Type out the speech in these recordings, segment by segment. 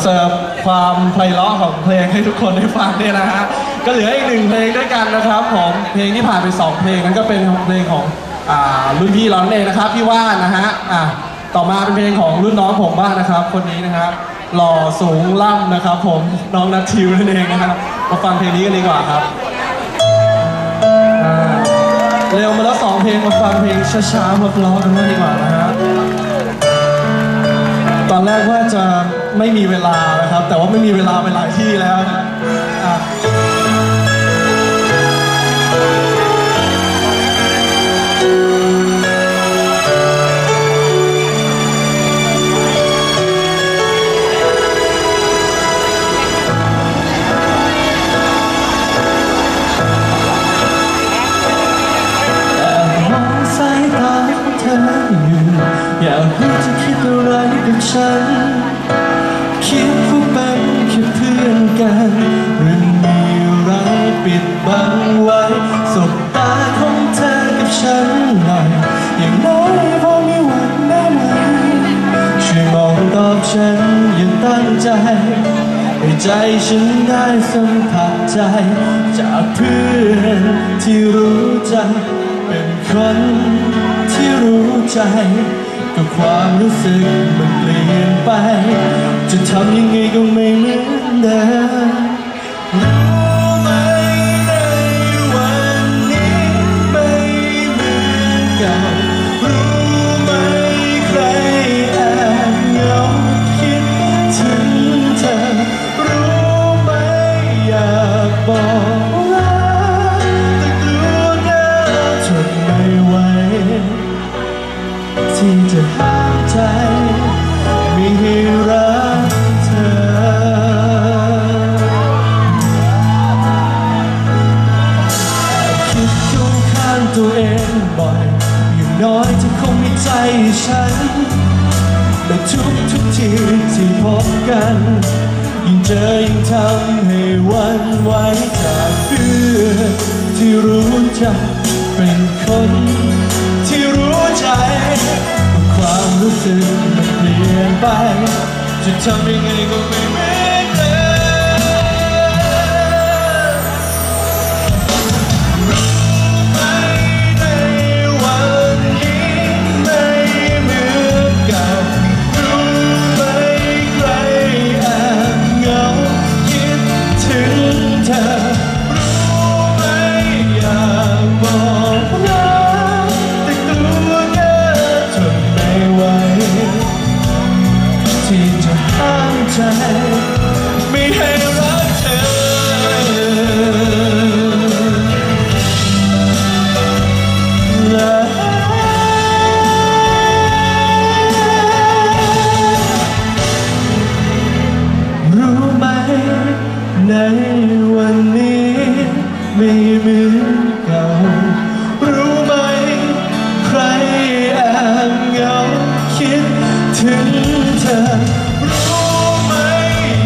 เสิร์ฟความไพเราะของเพลงให้ทุกคนได้ฟังเนี่ยนะฮะ ก็เหลืออีกหนึ่งเพลงด้วยกันนะครับผมเพลงที่ผ่านไปสองเพลงนั้นก็เป็นเพลงของอ่ารุ่นพี่ร้องเองนะครับพี่ว่านนะฮะอะต่อมาเป็นเพลงของรุ่นน้องผมบ้างนะครับ คนนี้นะครับหล่อสูงล่ำนะครับ ผมน้องนัททิวนั่นเองนะครับมาฟังเพลงนี้กันดีกว่าครับเร็วมาแล้วสองเพลงมาฟังเพลงช้าๆมาเพราะกันบ้างดีกว่านะฮะตอนแรกว่าจะ ไม่มีเวลานะครับ แต่ว่าไม่มีเวลาไปหลายที่แล้วนะอะอบมองสายตาของเธออยู่อยากรู้จะคิดอะไรกับฉัน ปิดบังไว้สบตาของเธอกับฉันหน่อย อย่างน้อยพอมีหวังได้ไหมช่วยมองตอบฉันอย่างตั้งใจให้ใจฉันได้สัมผัสใจ จากเพื่อนที่รู้ใจเป็นคนที่รู้ใจก็ความรู้สึกมันเปลี่ยนไป จะทำยังไงก็ไม่เหมือนเดิม ที่จะห้ามใจ ไม่ให้รักเธอ คิดอยู่ข้างตัวเองบ่อย อย่างน้อยจะคงมีใจฉัน แต่ทุกทุกทีที่พบกัน ยิ่งเจอยิ่งทำให้วันไหวจากเพื่อที่รู้จักเป็นคนที่รู้ใจ ความรู้สึกมันเปลี่ยนไปจะทำยังไงก็ไม่ เหมือนเก่า รู้ไหม ใครแอบเหงาคิดถึงเธอ รู้ไหม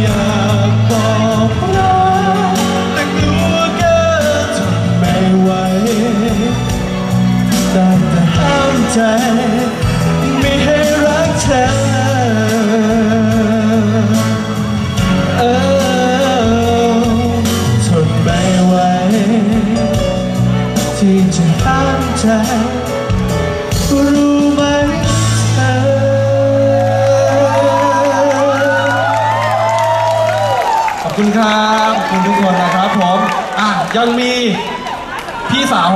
อยากบอกรักแต่กลัวเกินทนไม่ไหวได้แต่ห้ามใจ ที่จะห้งใจรู้ไหมเธอขอบคุณครับขอบคุณทุกคนนะครับผมอะยังมีพี่สาวของ